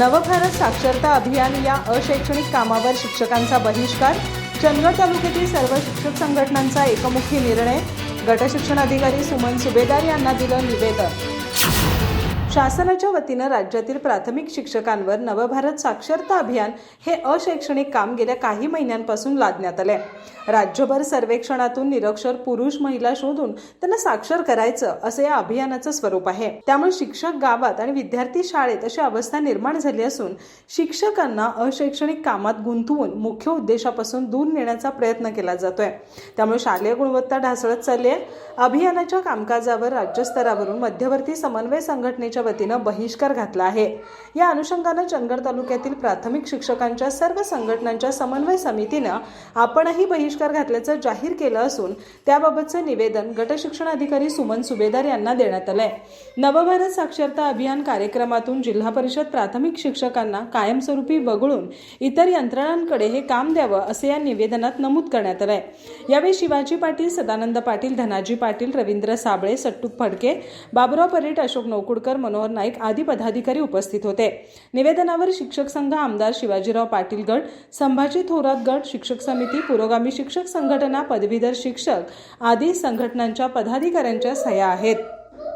नवभारत साक्षरता अभियान या अशैक्षणिक कामावर शिक्षकांचा बहिष्कार चंदगड तालुक्यातील सर्व शिक्षक संघटनांचा एकमुखी निर्णय गटशिक्षण अधिकारी सुमन सुभेदार यांना दिलं निवेदन. शासनाच्या वतीनं राज्यातील प्राथमिक शिक्षकांवर नवभारत साक्षरता अभियान हे अशैक्षणिक काम गेल्या काही महिन्यांपासून लादण्यात आले राज्यभर सर्वेक्षणातून निरक्षर पुरुष महिला शोधून त्यांना साक्षर करायचं असं या अभियानाचं स्वरूप आहे. त्यामुळे शिक्षक गावात आणि विद्यार्थी शाळेत अशी अवस्था निर्माण झाली असून शिक्षकांना अशैक्षणिक कामात गुंतवून मुख्य उद्देशापासून दूर नेण्याचा प्रयत्न केला जातोय. त्यामुळे शालेय गुणवत्ता ढासळत चालली आहे. अभियानाच्या कामकाजावर राज्यस्तरावरून मध्यवर्ती समन्वय संघटनेच्या वतीनं बहिष्कार घातला आहे. या अनुषंगानं चंगर तालुक्यातील प्राथमिक शिक्षकांच्या सर्व संघटनांच्या समन्वय समितीनं आपणही बहिष्कार घातल्याचं जाहीर केलं असून त्याबाबतचं निवेदन गटशिक्षण अधिकारी सुमन सुभेदार यांना देण्यात आलंय. नवभारत साक्षरता अभियान कार्यक्रमातून जिल्हा परिषद प्राथमिक शिक्षकांना कायमस्वरूपी वगळून इतर यंत्रणांकडे हे काम द्यावं असं या निवेदनात नमूद करण्यात आलंय. यावेळी शिवाजी पाटील सदानंद पाटील धनाजी पाटील रवींद्र साबळे सट्टू फडके बाबुराव परेट अशोक नौकुडकर मनोहर नाईक आदी पदाधिकारी उपस्थित होते. निवेदनावर शिक्षक संघ आमदार शिवाजीराव पाटील गट संभाजी थोरात गट शिक्षक समिती पुरोगामी शिक्षक संघटना पदवीधर शिक्षक आदी संघटनांच्या पदाधिकाऱ्यांच्या सह्या आहेत.